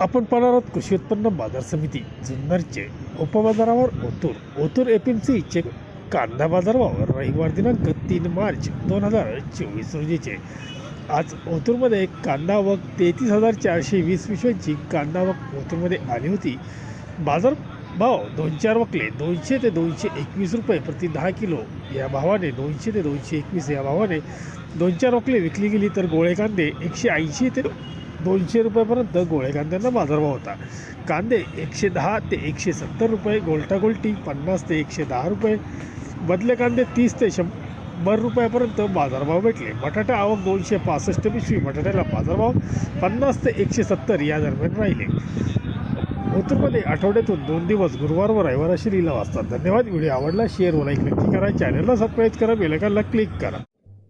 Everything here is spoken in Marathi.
आपण पाहणार आहोत कृषी उत्पन्न बाजार समिती जुन्नरचे उपबाजारावर ओतूर. ओतूर एफ एम सीचे कांदा बाजारभाव रविवार दिनांक तीन मार्च दोन हजार चोवीस रोजीचे. आज ओतूरमध्ये कांदा वक तेहतीस हजार चारशे वीस पिशव्यांची कांदा वक ओतूरमध्ये आली होती. बाजार भाव दोन चार वकले. दोनशे ते दोनशे एकवीस रुपये प्रति दहा किलो. या भावाने दोनशे ते दोनशे एकवीस या भावाने दोन चार वकले विकली गेली तर गोळे कांदे एकशे ऐंशी ते दोनशे रुपयापर्यंत गोळे कांद्यांना बाजारभाव होता. कांदे एकशे दहा ते एकशे सत्तर रुपये गोलटागोलटी पन्नास ते एकशे दहा रुपये बदले कांदे तीस ते शंभर रुपयापर्यंत बाजारभाव भेटले. बटाटा आवक दोनशे पासष्ट पिशवी बटाट्याला बाजारभाव पन्नास ते एकशे सत्तर या दरम्यान राहिले. उत्तरमध्ये आठवड्यातून दोन दिवस गुरुवार व रविवार अशी लिलाव असतात धन्यवाद. व्हिडिओ आवडला शेअर व लाईक नक्की करा. चॅनलला सबस्क्राईब करा बेलकाला क्लिक करा.